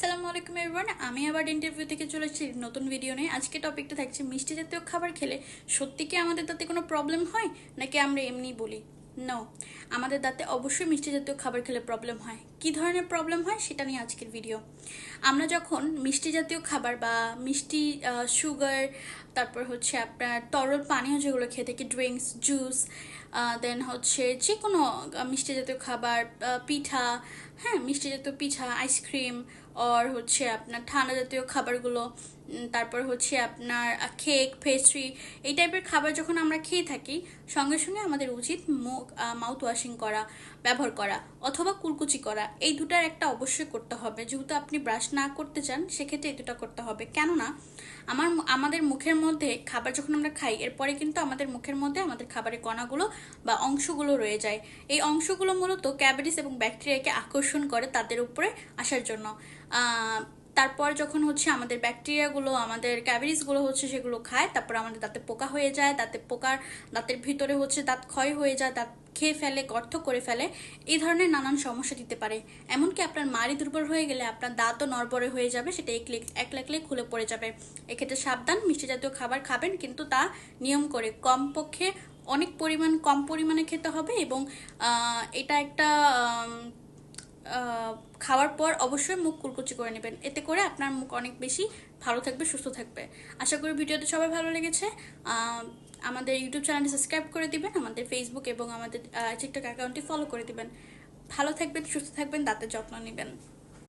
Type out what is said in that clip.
আসসালামু আলাইকুম এভরিওয়ান আমি আবার ইন্টারভিউ থেকে চলে এসেছি নতুন ভিডিও নিয়ে। আজকে টপিকটা থাকছে মিষ্টি জাতীয় খাবার খেলে সত্যি কি আমাদের দাঁতে কোনো প্রবলেম হয়? নাকি আমরা এমনি বলি নো আমাদের দাঁতে অবশ্যই মিষ্টি জাতীয় খাবার খেলে প্রবলেম হয়। কি ধরনের প্রবলেম হয় সেটা নিয়ে আজকের ভিডিও আমরা যখন মিষ্টি জাতীয় খাবার বা মিষ্টি সুগার তারপর হচ্ছে আপনার তরল পানীয় যেগুলো খেয়ে থাকি ড্রিঙ্কস জুস দেন হচ্ছে যে কোনো মিষ্টি জাতীয় খাবার পিঠা হ্যাঁ মিষ্টি জাতীয় পিঠা আইসক্রিম আর হচ্ছে আপনার ঠান্ডা জাতীয় খাবারগুলো তারপর হচ্ছে আপনার কেক পেস্ট্রি এই টাইপের খাবার যখন আমরা খেয়ে থাকি, সঙ্গে সঙ্গে আমাদের উচিত মুখ মাউথ ওয়াশিং করা, ব্যবহার করা, অথবা কুলকুচি করা, এই দুটার একটা অবশ্যই করতে হবে। যেহেতু আপনি ব্রাশ না করতে চান, সেক্ষেত্রে এই দুটা করতে হবে। কেননা, আমার আমাদের মুখের মধ্যে খাবার যখন আমরা খাই, এরপরে কিন্তু আমাদের মুখের মধ্যে আমাদের খাবারের কণাগুলো বা অংশগুলো রয়ে যায়। এই অংশগুলো মূলত ক্যাবেরিস এবং ব্যাকটেরিয়াকে আকর্ষণ করে তাদের উপরে আসার জন্য। তারপর যখন হচ্ছে আমাদের ব্যাকটেরিয়াগুলো, আমাদের ক্যাবেরিসগুলো হচ্ছে সেগুলো খায়, তারপর আমাদের দাঁতে পোকা হয়ে যায়, দাঁতে পোকার, দাঁতের ভিতরে হচ্ছে দাঁত ক্ষয় হয়ে যায়, দাঁত খেয়ে ফেলে, গর্ত করে ফেলে, এই ধরনের নানান সমস্যা দিতে পারে। এমনকি আপনার মাড়ি দুর্বল হয়ে গেলে আপনার দাঁতও নড়বড়ে হয়ে যাবে, সেটা এক লিক, এক লাগলে খুলে পড়ে যাবে। এক্ষেত্রে সাবধান, মিষ্টি জাতীয় খাবার খাবেন, কিন্তু তা নিয়ম করে। কমপক্ষে অনেক পরিমাণ, কম পরিমাণে খেতে হবে এবং এটা একটা খাওয়ার পর অবশ্যই মুখ কুলকুচি করে নেবেন। এতে করে আপনার মুখ অনেক বেশি ভালো থাকবে, সুস্থ থাকবে। আশা করি ভিডিওতে সবাই ভালো লেগেছে। আমাদের ইউটিউব চ্যানেলটি সাবস্ক্রাইব করে দিবেন, আমাদের ফেসবুক এবং আমাদের টিকটক অ্যাকাউন্টটি ফলো করে দিবেন। ভালো থাকবেন, সুস্থ থাকবেন, দাঁতের যত্ন নেবেন।